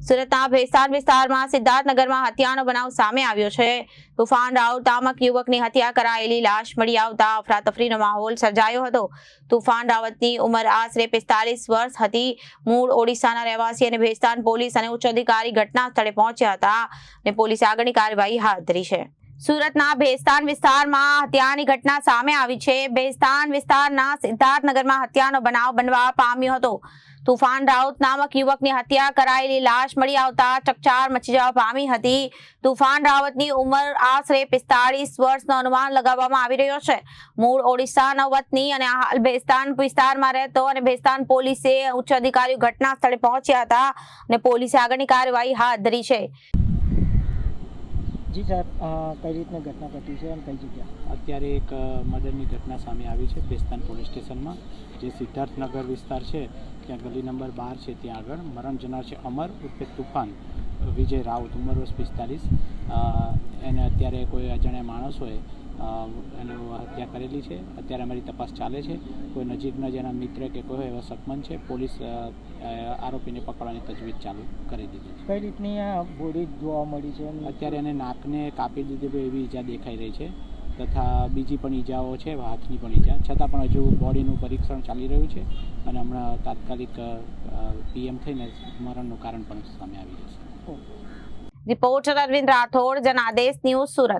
સુરતના ભેસ્તાન વિસ્તારમાં સિદ્ધાર્થનગરમાં હત્યાનો બનાવ સામે આવ્યો છે. તુફાન રાઉત નામક યુવકની હત્યા કરાયેલી લાશ મળી આવતા અફરાતફરીનો માહોલ સર્જાયો હતો. તુફાન રાવતની ઉંમર આશરે પિસ્તાલીસ વર્ષ હતી. મૂળ ઓડિશાના રહેવાસી અને ભેસ્તાન પોલીસ અને ઉચ્ચ અધિકારી ઘટના સ્થળે પહોંચ્યા હતા અને પોલીસે આગળની કાર્યવાહી હાથ ધરી છે. સુરતના ભેસ્તાન વિસ્તારમાં હત્યાની ઘટના સામે આવી છે. ભેસ્તાન વિસ્તારના સિદ્ધાર્થનગરમાં હત્યાનો બનાવ બનવા પામ્યો હતો. તુફાન રાઉત નામક યુવકની હત્યા કરાયેલી લાશ મળી આવતા ચકચાર મચી જવા પામી હતી. તુફાન રાવતની ઉંમર આશરે પિસ્તાળીસ વર્ષનો અનુમાન લગાવવામાં આવી રહ્યો છે. મૂળ ઓડિશાનો વતની અને હાલ ભેસ્તાન વિસ્તારમાં રહેતો અને ભેસ્તાન પોલીસે ઉચ્ચ અધિકારીઓ ઘટના સ્થળે પહોંચ્યા હતા અને પોલીસે આગળની કાર્યવાહી હાથ ધરી છે. જી સાહેબ કઈ રીતની ઘટના ઘટી છે અને કઈ જગ્યા અત્યારે એક મર્ડરની ઘટના સામે આવી છે પેસ્તાન પોલીસ સ્ટેશનમાં, જે સિદ્ધાર્થનગર વિસ્તાર છે. ત્યાં ગલી નંબર બાર છે, ત્યાં આગળ. મરણ જનાર છે અમર ઉર્ફે તુફાન. વિજય રાઉત ઉંમર વર્ષ પિસ્તાલીસ. એને અત્યારે કોઈ અજાણ્યા માણસ હોય એનું હત્યા કરેલી છે. અત્યારે અમારી તપાસ ચાલે છે. કોઈ નજીકના જેના મિત્ર કે કોઈ હોય એવા સકમન છે પોલીસ આરોપીને પકડવાની તજવીજ ચાલુ કરી દીધી છે. કઈ રીતની આ બોડી જોવા મળી છે? અત્યારે એને નાકને કાપી દીધી એવી ઈજા દેખાઈ રહી છે. તથા બીજી પણ ઈજાઓ છે, હાથની પણ ઈજા. છતાં પણ હજુ બોડીનું પરીક્ષણ ચાલી રહ્યું છે અને હમણાં તાત્કાલિક પીએમ થઈને મરણનું કારણ પણ સામે આવી જશે રિપોર્ટર અરવિંદ રાઠોડ, જનાદેશ ન્યૂઝ સુરત.